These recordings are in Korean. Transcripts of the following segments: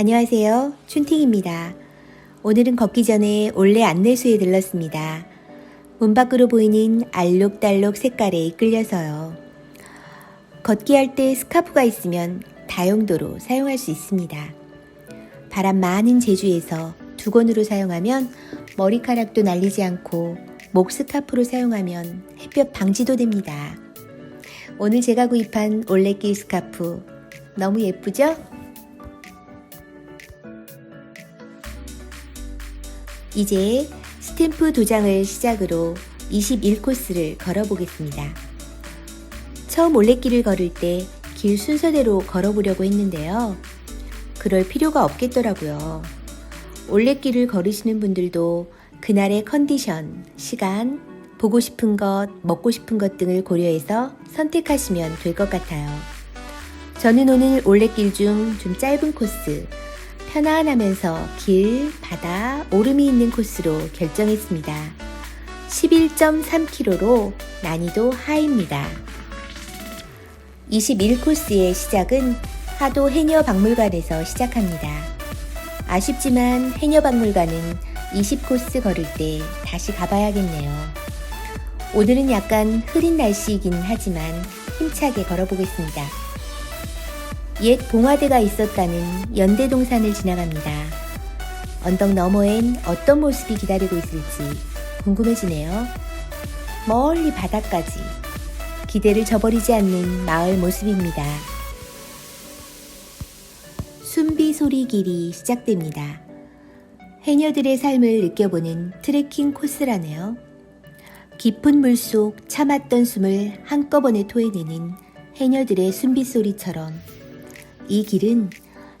안녕하세요. 춘팅입니다. 오늘은 걷기 전에 올레 안내소에 들렀습니다. 문 밖으로 보이는 알록달록 색깔에 이끌려서요. 걷기 할 때 스카프가 있으면 다용도로 사용할 수 있습니다. 바람 많은 제주에서 두 건으로 사용하면 머리카락도 날리지 않고 목 스카프로 사용하면 햇볕 방지도 됩니다. 오늘 제가 구입한 올레길 스카프 너무 예쁘죠? 이제 스탬프 도장을 시작으로 21코스를 걸어보겠습니다. 처음 올레길을 걸을 때 길 순서대로 걸어보려고 했는데요. 그럴 필요가 없겠더라고요. 올레길을 걸으시는 분들도 그날의 컨디션, 시간, 보고 싶은 것, 먹고 싶은 것 등을 고려해서 선택하시면 될 것 같아요. 저는 오늘 올레길 중 좀 짧은 코스, 편안하면서 길, 바다, 오름이 있는 코스로 결정했습니다. 11.3km로 난이도 하입니다. 21코스의 시작은 하도 해녀 박물관에서 시작합니다. 아쉽지만 해녀 박물관은 20코스 걸을 때 다시 가봐야겠네요. 오늘은 약간 흐린 날씨이긴 하지만 힘차게 걸어보겠습니다. 옛 봉화대가 있었다는 연대동산을 지나갑니다. 언덕 너머엔 어떤 모습이 기다리고 있을지 궁금해지네요. 멀리 바다까지 기대를 저버리지 않는 마을 모습입니다. 순비 소리 길이 시작됩니다. 해녀들의 삶을 느껴보는 트레킹 코스라네요. 깊은 물속 참았던 숨을 한꺼번에 토해내는 해녀들의 순비 소리처럼 이 길은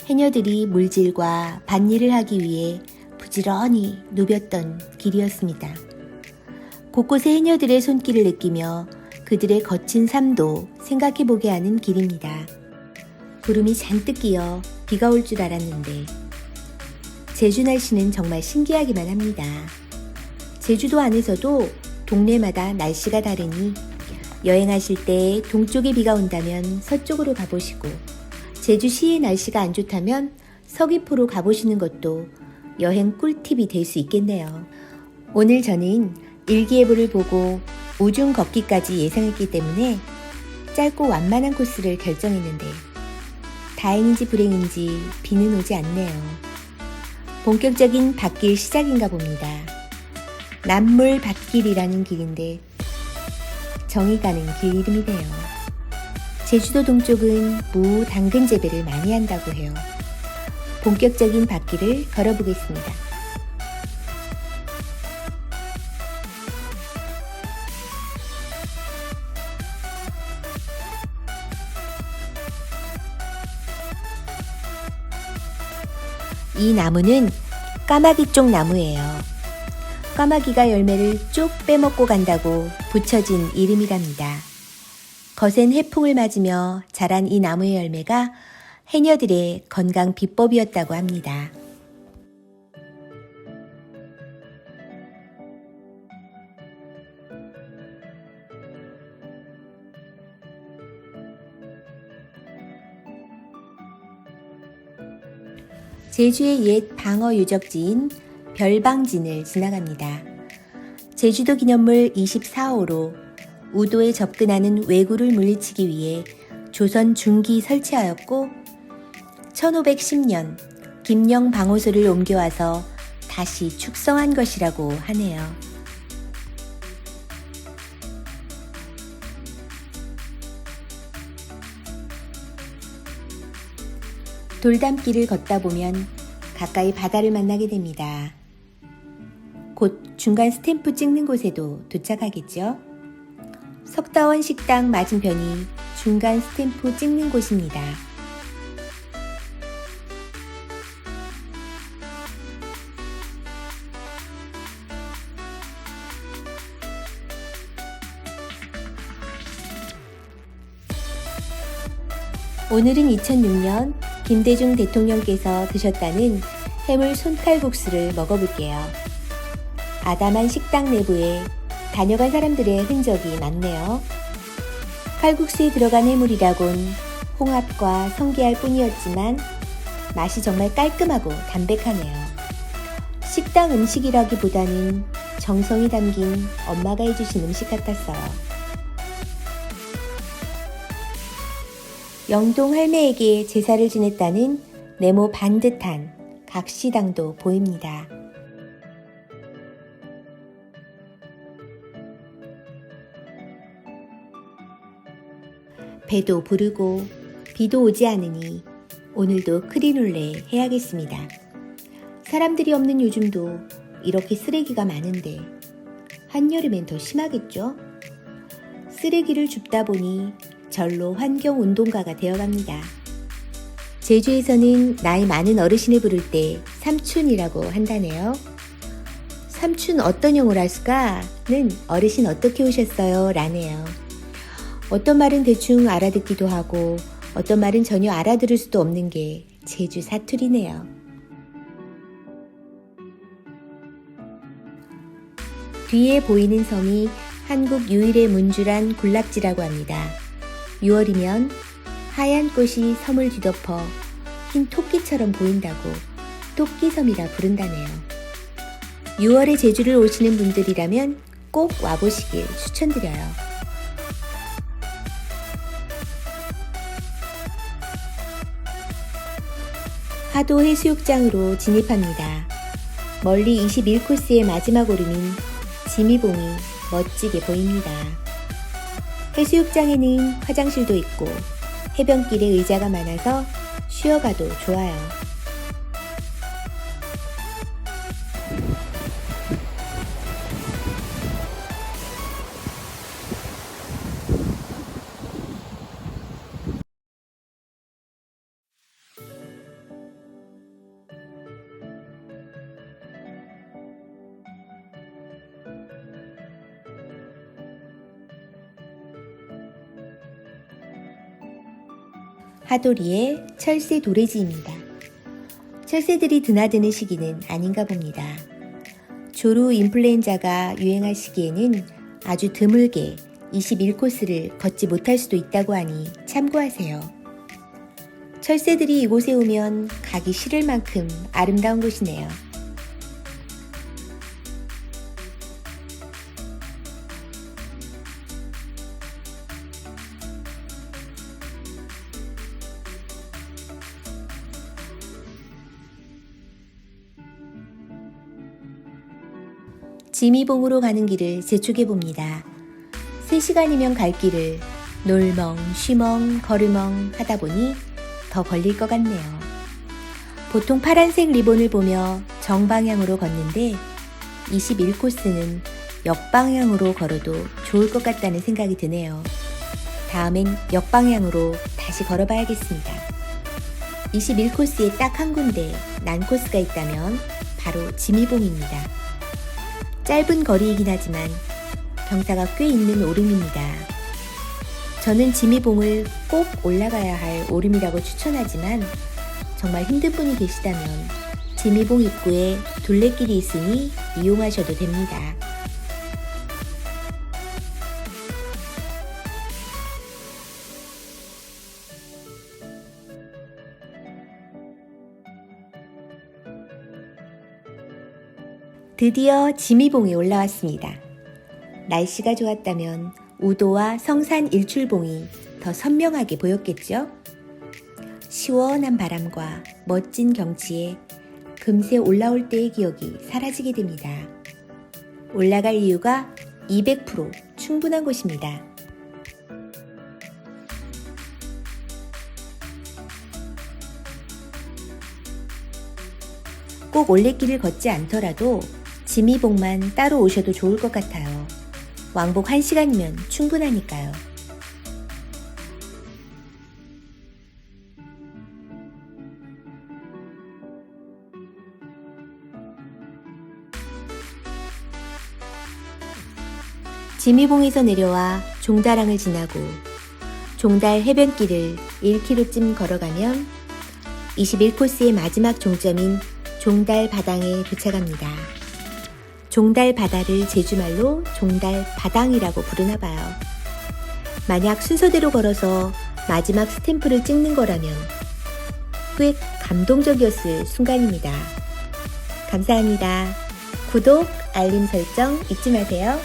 해녀들이 물질과 밭일을 하기 위해 부지런히 누볐던 길이었습니다. 곳곳에 해녀들의 손길을 느끼며 그들의 거친 삶도 생각해보게 하는 길입니다. 구름이 잔뜩 끼어 비가 올 줄 알았는데 제주 날씨는 정말 신기하기만 합니다. 제주도 안에서도 동네마다 날씨가 다르니 여행하실 때 동쪽에 비가 온다면 서쪽으로 가보시고 제주시의 날씨가 안 좋다면 서귀포로 가보시는 것도 여행 꿀팁이 될 수 있겠네요. 오늘 저는 일기예보를 보고 우중 걷기까지 예상했기 때문에 짧고 완만한 코스를 결정했는데 다행인지 불행인지 비는 오지 않네요. 본격적인 밭길 시작인가 봅니다. 남물 밭길이라는 길인데 정이 가는 길 이름이네요. 제주도 동쪽은 무, 당근 재배를 많이 한다고 해요. 본격적인 밭길을 걸어보겠습니다. 이 나무는 까마귀 쪽 나무예요. 까마귀가 열매를 쭉 빼먹고 간다고 붙여진 이름이랍니다. 거센 해풍을 맞으며 자란 이 나무의 열매가 해녀들의 건강 비법이었다고 합니다. 제주의 옛 방어 유적지인 별방진을 지나갑니다. 제주도 기념물 24호로 우도에 접근하는 왜구를 물리치기 위해 조선 중기 설치하였고 1510년 김영 방호소를 옮겨와서 다시 축성한 것이라고 하네요. 돌담길을 걷다 보면 가까이 바다를 만나게 됩니다. 곧 중간 스탬프 찍는 곳에도 도착하겠죠? 석다원 식당 맞은편이 중간 스탬프 찍는 곳입니다. 오늘은 2006년 김대중 대통령께서 드셨다는 해물 손칼국수를 먹어볼게요. 아담한 식당 내부에 다녀간 사람들의 흔적이 많네요. 칼국수에 들어간 해물이라곤 홍합과 성게알 뿐이었지만 맛이 정말 깔끔하고 담백하네요. 식당 음식이라기보다는 정성이 담긴 엄마가 해주신 음식 같았어요. 영동 할매에게 제사를 지냈다는 네모 반듯한 각시당도 보입니다. 배도 부르고 비도 오지 않으니 오늘도 크리놀레 해야겠습니다. 사람들이 없는 요즘도 이렇게 쓰레기가 많은데 한여름엔 더 심하겠죠? 쓰레기를 줍다 보니 절로 환경 운동가가 되어갑니다. 제주에서는 나이 많은 어르신을 부를 때 삼춘이라고 한다네요. 삼춘 어떤 용어를 할수가는 어르신 어떻게 오셨어요? 라네요. 어떤 말은 대충 알아듣기도 하고 어떤 말은 전혀 알아들을 수도 없는 게 제주 사투리네요. 뒤에 보이는 섬이 한국 유일의 문주란 군락지라고 합니다. 6월이면 하얀 꽃이 섬을 뒤덮어 흰 토끼처럼 보인다고 토끼섬이라 부른다네요. 6월에 제주를 오시는 분들이라면 꼭 와보시길 추천드려요. 하도 해수욕장으로 진입합니다. 멀리 21코스의 마지막 오름인 지미봉이 멋지게 보입니다. 해수욕장에는 화장실도 있고 해변길에 의자가 많아서 쉬어가도 좋아요. 하도리의 철새 도래지입니다. 철새들이 드나드는 시기는 아닌가 봅니다. 조루 인플루엔자가 유행할 시기에는 아주 드물게 21코스를 걷지 못할 수도 있다고 하니 참고하세요. 철새들이 이곳에 오면 가기 싫을 만큼 아름다운 곳이네요. 지미봉으로 가는 길을 재촉해 봅니다. 3시간이면 갈 길을 놀멍, 쉬멍, 걸으멍 하다 보니 더 걸릴 것 같네요. 보통 파란색 리본을 보며 정방향으로 걷는데 21코스는 역방향으로 걸어도 좋을 것 같다는 생각이 드네요. 다음엔 역방향으로 다시 걸어봐야겠습니다. 21코스에 딱 한 군데 난 코스가 있다면 바로 지미봉입니다. 짧은 거리이긴 하지만 경사가 꽤 있는 오름입니다. 저는 지미봉을 꼭 올라가야 할 오름이라고 추천하지만 정말 힘든 분이 계시다면 지미봉 입구에 둘레길이 있으니 이용하셔도 됩니다. 드디어 지미봉에 올라왔습니다. 날씨가 좋았다면 우도와 성산 일출봉이 더 선명하게 보였겠죠? 시원한 바람과 멋진 경치에 금세 올라올 때의 기억이 사라지게 됩니다. 올라갈 이유가 200% 충분한 곳입니다. 꼭 올레길을 걷지 않더라도 지미봉만 따로 오셔도 좋을 것 같아요. 왕복 1시간이면 충분하니까요. 지미봉에서 내려와 종다랑을 지나고 종달 해변길을 1km쯤 걸어가면 21코스의 마지막 종점인 종달 바당에 도착합니다. 종달 바다를 제주말로 종달 바당이라고 부르나 봐요. 만약 순서대로 걸어서 마지막 스탬프를 찍는 거라면 꽤 감동적이었을 순간입니다. 감사합니다. 구독, 알림 설정 잊지 마세요.